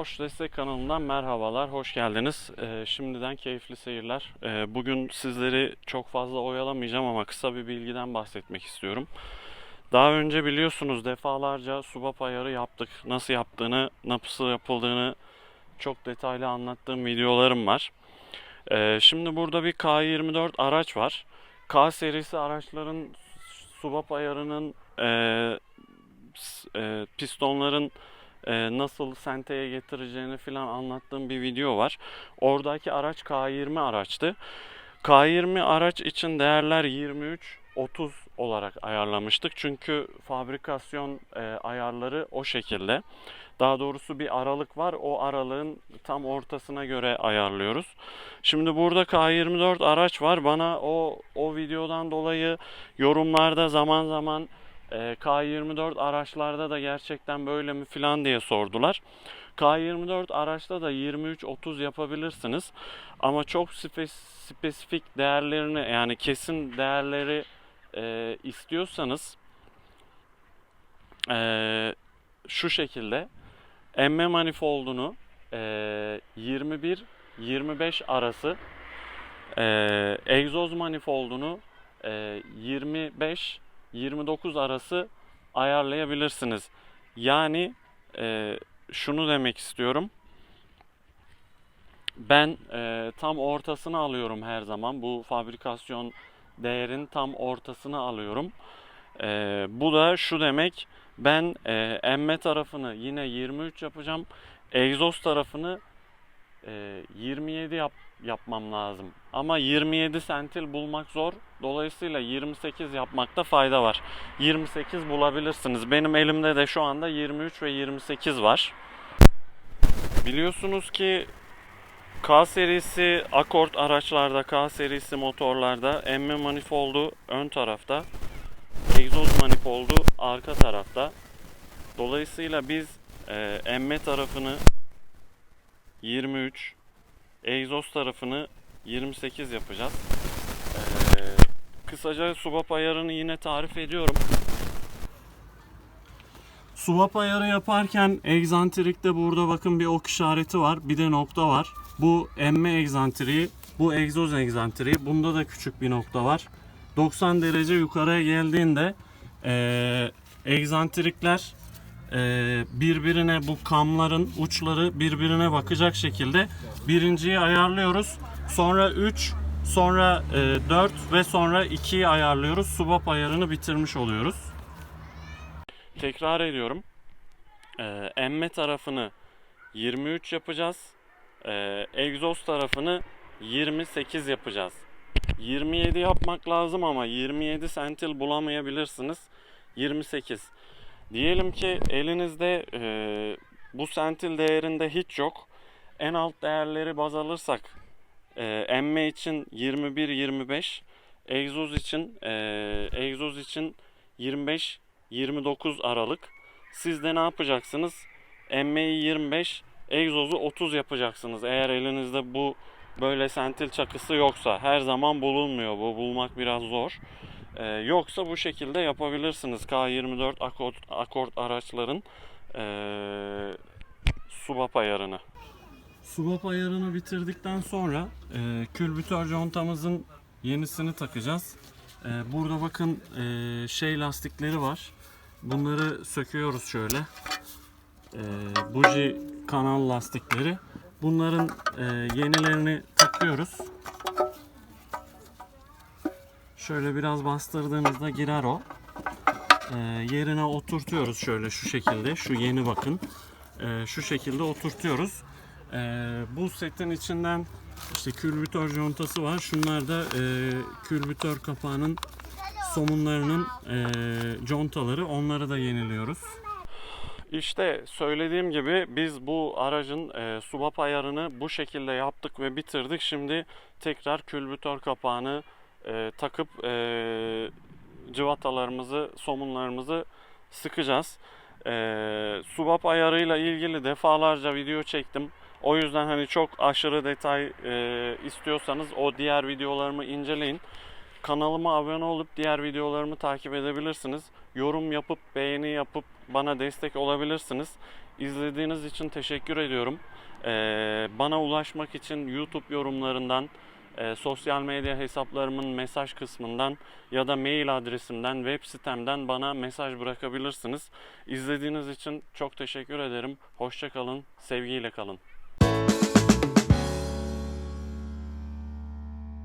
Porsche Destek kanalından merhabalar, hoş geldiniz. Ee, şimdiden keyifli seyirler. Ee, bugün sizleri çok fazla oyalamayacağım ama kısa bir bilgiden bahsetmek istiyorum. Daha önce biliyorsunuz defalarca subap ayarı yaptık. Nasıl yaptığını, nasıl yapıldığını çok detaylı anlattığım videolarım var. Ee, şimdi burada bir K24 araç var. K serisi araçların subap ayarının e, e, pistonların e, nasıl senteye getireceğini falan anlattığım bir video var. Oradaki araç K20 araçtı. K20 araç için değerler 23 30 olarak ayarlamıştık. Çünkü fabrikasyon e, ayarları o şekilde. Daha doğrusu bir aralık var. O aralığın tam ortasına göre ayarlıyoruz. Şimdi burada K24 araç var. Bana o o videodan dolayı yorumlarda zaman zaman e, K24 araçlarda da gerçekten böyle mi filan diye sordular. K24 araçta da 23-30 yapabilirsiniz. Ama çok spe- spesifik değerlerini yani kesin değerleri e, istiyorsanız e, şu şekilde emme manifoldunu e, 21-25 arası e, egzoz manifoldunu e, 25 29 arası ayarlayabilirsiniz. Yani e, şunu demek istiyorum. Ben e, tam ortasını alıyorum her zaman. Bu fabrikasyon değerin tam ortasını alıyorum. E, bu da şu demek. Ben e, emme tarafını yine 23 yapacağım. Egzoz tarafını e, 27 yap, yapmam lazım. Ama 27 sentil bulmak zor. Dolayısıyla 28 yapmakta fayda var. 28 bulabilirsiniz. Benim elimde de şu anda 23 ve 28 var. Biliyorsunuz ki K serisi Accord araçlarda, K serisi motorlarda emme manifoldu ön tarafta, egzoz manifoldu arka tarafta. Dolayısıyla biz e, emme tarafını 23, egzoz tarafını 28 yapacağız. Ee, kısaca subap ayarını yine tarif ediyorum. Subap ayarı yaparken egzantrikte burada bakın bir ok işareti var. Bir de nokta var. Bu emme egzantriği, bu egzoz egzantriği. Bunda da küçük bir nokta var. 90 derece yukarıya geldiğinde eee egzantrikler birbirine bu kamların uçları birbirine bakacak şekilde birinciyi ayarlıyoruz. Sonra 3, sonra 4 ve sonra 2'yi ayarlıyoruz. Subap ayarını bitirmiş oluyoruz. Tekrar ediyorum. Ee, emme tarafını 23 yapacağız. Ee, egzoz tarafını 28 yapacağız. 27 yapmak lazım ama 27 sentil bulamayabilirsiniz. 28. Diyelim ki elinizde e, bu sentil değerinde hiç yok. En alt değerleri baz alırsak e, emme için 21-25, egzoz için e, egzoz için 25 29 Aralık. Siz de ne yapacaksınız? Emmeyi 25, egzozu 30 yapacaksınız. Eğer elinizde bu böyle sentil çakısı yoksa her zaman bulunmuyor bu. Bulmak biraz zor. Ee, yoksa bu şekilde yapabilirsiniz. K24 akord, akord araçların ee, subap ayarını. Subap ayarını bitirdikten sonra e, külbütör contamızın yenisini takacağız. E, burada bakın e, şey lastikleri var. Bunları söküyoruz şöyle. E, buji kanal lastikleri. Bunların e, yenilerini takıyoruz. Şöyle biraz bastırdığınızda girer o. E, yerine oturtuyoruz şöyle şu şekilde. Şu yeni bakın. E, şu şekilde oturtuyoruz. E, bu setin içinden işte külbütör contası var. Şunlar da e, külbütör kapağının somunlarının e, contaları. Onları da yeniliyoruz. İşte söylediğim gibi biz bu aracın e, subap ayarını bu şekilde yaptık ve bitirdik. Şimdi tekrar külbütör kapağını e, takıp e, cıvatalarımızı, somunlarımızı sıkacağız. E, subap ayarıyla ilgili defalarca video çektim. O yüzden hani çok aşırı detay e, istiyorsanız o diğer videolarımı inceleyin. Kanalıma abone olup diğer videolarımı takip edebilirsiniz. Yorum yapıp beğeni yapıp bana destek olabilirsiniz. İzlediğiniz için teşekkür ediyorum. Ee, bana ulaşmak için YouTube yorumlarından, e, sosyal medya hesaplarımın mesaj kısmından ya da mail adresimden, web sitemden bana mesaj bırakabilirsiniz. İzlediğiniz için çok teşekkür ederim. Hoşça kalın, sevgiyle kalın.